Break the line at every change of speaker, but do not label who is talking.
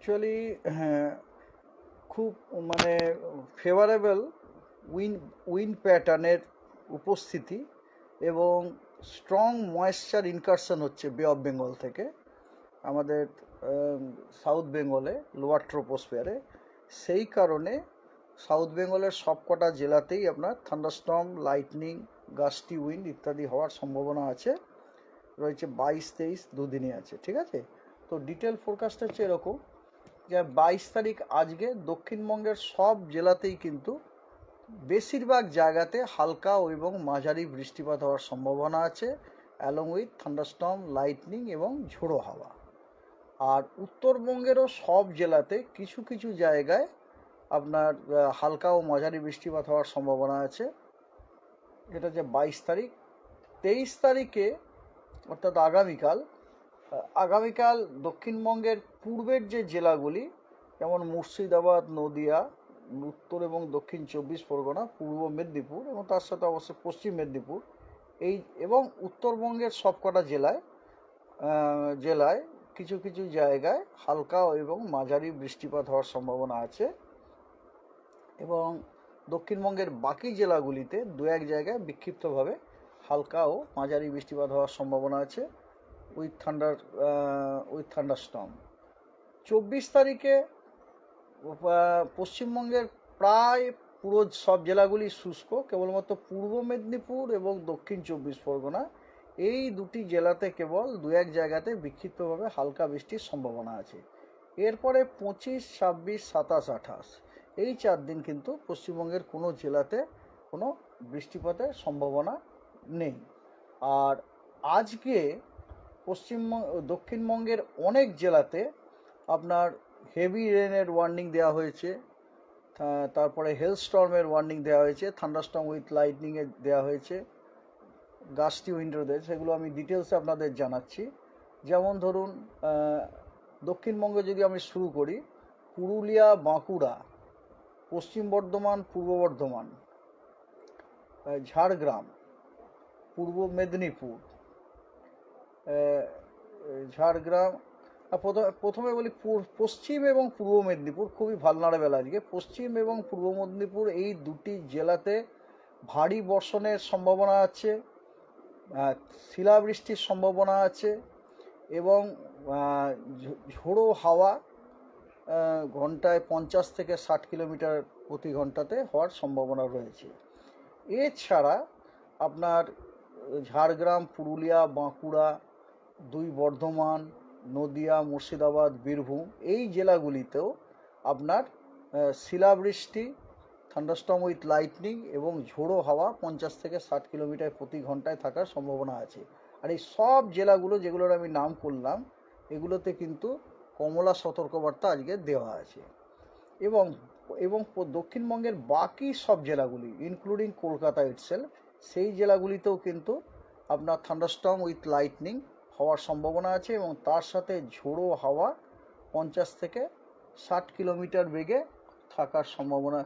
Actually খুব মানে favourable win win প্যাটার্নের উপস্থিতি এবং স্ট্রং ময়েশ্চার ইনকারশন হচ্ছে বে অফ বেঙ্গল থেকে, আমাদের সাউথ বেঙ্গলে লোয়ার ট্রোপোস্ফিয়ারে সেই কারণে সাউথ বেঙ্গলের সবকটা জেলাতেই আপনার থান্ডারস্টর্ম লাইটনিং গাস্টি উইন্ড ইত্যাদি হওয়ার সম্ভাবনা আছে। রয়েছে বাইশ, তেইশ দুদিনই আছে, ঠিক আছে? তো ডিটেল ফোরকাস্ট হচ্ছে এরকম। যে বাইশ তারিখ আজকে দক্ষিণবঙ্গের সব জেলাতেই কিন্তু বেশিরভাগ জায়গাতে হালকা এবং মাঝারি বৃষ্টিপাত হওয়ার সম্ভাবনা আছে অ্যালং উইথ থান্ডারস্টর্ম লাইটনিং এবং ঝোড়ো হাওয়া। আর উত্তরবঙ্গেরও সব জেলাতে কিছু কিছু জায়গায় আপনার হালকা ও মাঝারি বৃষ্টিপাত হওয়ার সম্ভাবনা আছে। এটা যে বাইশ তারিখ, তেইশ তারিখে, অর্থাৎ আগামীকাল আগামীকাল দক্ষিণবঙ্গের পূর্বের যে জেলাগুলি, যেমন মুর্শিদাবাদ, নদিয়া, উত্তর এবং দক্ষিণ চব্বিশ পরগনা, পূর্ব মেদিনীপুর এবং তার সাথে অবশ্যই পশ্চিম মেদিনীপুর, এই এবং উত্তরবঙ্গের সবকটা জেলায় জেলায় কিছু কিছু জায়গায় হালকা এবং মাঝারি বৃষ্টিপাত হওয়ার সম্ভাবনা আছে এবং দক্ষিণবঙ্গের বাকি জেলাগুলিতে দু এক জায়গায় বিক্ষিপ্তভাবে হালকা ও মাঝারি বৃষ্টিপাত হওয়ার সম্ভাবনা আছে। উইথ থান্ডার উইথ থান্ডারস্টর্ম চব্বিশ তারিখে পশ্চিমবঙ্গের প্রায় পুরো সব জেলাগুলি শুষ্ক, কেবলমাত্র পূর্ব মেদিনীপুর এবং দক্ষিণ চব্বিশ পরগনা। এই দুটি জেলাতে কেবল দু এক জায়গাতে বিক্ষিপ্তভাবে হালকা বৃষ্টির সম্ভাবনা আছে। এরপরে পঁচিশ, ছাব্বিশ, সাতাশ, আঠাশ। এই চার দিন কিন্তু পশ্চিমবঙ্গের কোনো জেলাতে কোনো বৃষ্টিপাতের সম্ভাবনা নেই। আর আজকে পশ্চিমবঙ্গ, দক্ষিণবঙ্গের অনেক জেলাতে আপনার হেভি রেনের ওয়ার্নিং দেওয়া হয়েছে। তারপরে হেল স্টর্মের ওয়ার্নিং দেওয়া হয়েছে থান্ডারস্টর্ম উইথ লাইটনিংয়ে দেওয়া হয়েছে গাছটি উইন্ডোদের সেগুলো আমি ডিটেলসে আপনাদের জানাচ্ছি। যেমন ধরুন দক্ষিণবঙ্গে যদি আমি শুরু করি, পুরুলিয়া, বাঁকুড়া, পশ্চিম বর্ধমান, পূর্ব বর্ধমান ঝাড়গ্রাম, পূর্ব মেদিনীপুর ঝাড়গ্রাম। প্রথমে বলি পশ্চিম এবং পূর্ব মেদিনীপুর, খুবই ভালনারেবেল আজকে। পশ্চিম এবং পূর্ব মেদিনীপুর এই দুটি জেলাতে ভারী বর্ষণের সম্ভাবনা আছে শিলাবৃষ্টির সম্ভাবনা আছে এবং ঝোড়ো হাওয়া ঘন্টায় পঞ্চাশ থেকে ষাট কিলোমিটার প্রতি ঘন্টাতে হওয়ার সম্ভাবনা রয়েছে। এছাড়া আপনার ঝাড়গ্রাম, পুরুলিয়া, বাঁকুড়া দুই বর্ধমান, নদিয়া, মুর্শিদাবাদ, বীরভূম এই জেলাগুলিতেও আপনার শিলাবৃষ্টি থান্ডারস্টর্ম উইথ লাইটনিং এবং ঝোড়ো হাওয়া পঞ্চাশ থেকে ষাট কিলোমিটার প্রতি ঘন্টায় থাকার সম্ভাবনা আছে। আর এই সব জেলাগুলো যেগুলোর আমি নাম করলাম, এগুলোতে কিন্তু কমলা সতর্কবার্তা আজকে দেওয়া আছে। এবং এবং দক্ষিণবঙ্গের বাকি সব জেলাগুলি ইনক্লুডিং কলকাতা ইটসেল সেই জেলাগুলিতেও কিন্তু আপনার থান্ডারস্টর্ম উইথ লাইটনিং হওয়ার সম্ভাবনা আছে এবং তার সাথে ঝোড়ো হাওয়া পঞ্চাশ থেকে ষাট কিলোমিটার বেগে থাকার সম্ভাবনা